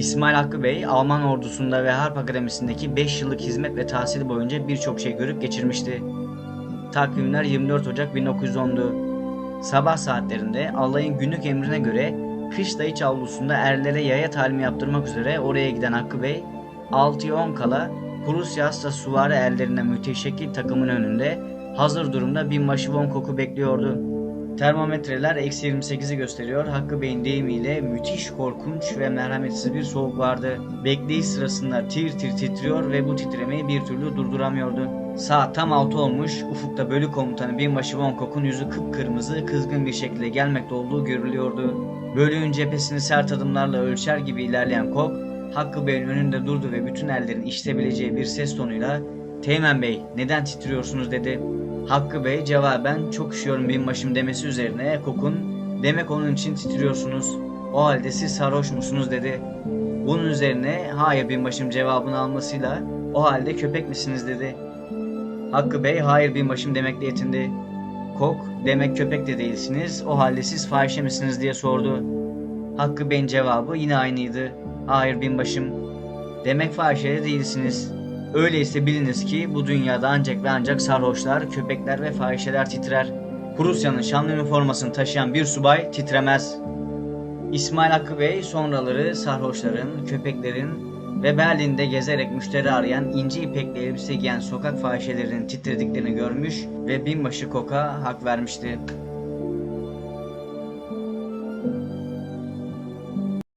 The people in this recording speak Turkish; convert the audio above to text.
İsmail Hakkı Bey, Alman ordusunda ve Harp Akademisi'ndeki 5 yıllık hizmet ve tahsil boyunca birçok şey görüp geçirmişti. Takvimler 24 Ocak 1910'du. Sabah saatlerinde alayın günlük emrine göre kışla iç avlusunda erlere yaya talimi yaptırmak üzere oraya giden Hakkı Bey, 6'ya 10 kala Prusya hasta suvari erlerine müteşekkil takımın önünde hazır durumda binbaşı Von Koku bekliyordu. Termometreler eksi 28'i gösteriyor. Hakkı Bey'in deyimiyle müthiş korkunç ve merhametsiz bir soğuk vardı. Bekleyiş sırasında tir tir titriyor ve bu titremeyi bir türlü durduramıyordu. Saat tam 6 olmuş, ufukta bölük komutanı binbaşı Von Koch'un yüzü kıpkırmızı, kızgın bir şekilde gelmekte olduğu görülüyordu. Bölüğün cephesini sert adımlarla ölçer gibi ilerleyen Koch, Hakkı Bey'in önünde durdu ve bütün ellerin işitebileceği bir ses tonuyla ''Teğmen Bey, neden titriyorsunuz?'' dedi. Hakkı Bey cevaben çok üşüyorum binbaşım demesi üzerine Kok'un demek onun için titriyorsunuz. O halde siz sarhoş musunuz dedi. Bunun üzerine hayır binbaşım cevabını almasıyla o halde köpek misiniz dedi. Hakkı Bey hayır binbaşım demekle yetindi. Kok demek köpek de değilsiniz o halde siz fahişe misiniz diye sordu. Hakkı Bey'in cevabı yine aynıydı. Hayır binbaşım. Demek fahişe de değilsiniz. Öyleyse biliniz ki bu dünyada ancak ve ancak sarhoşlar, köpekler ve fahişeler titrer. Prusya'nın şanlı üniformasını taşıyan bir subay titremez. İsmail Hakkı Bey sonraları sarhoşların, köpeklerin ve Berlin'de gezerek müşteri arayan inci ipekli elbise giyen sokak fahişelerinin titrediklerini görmüş ve binbaşı Kok'a hak vermişti.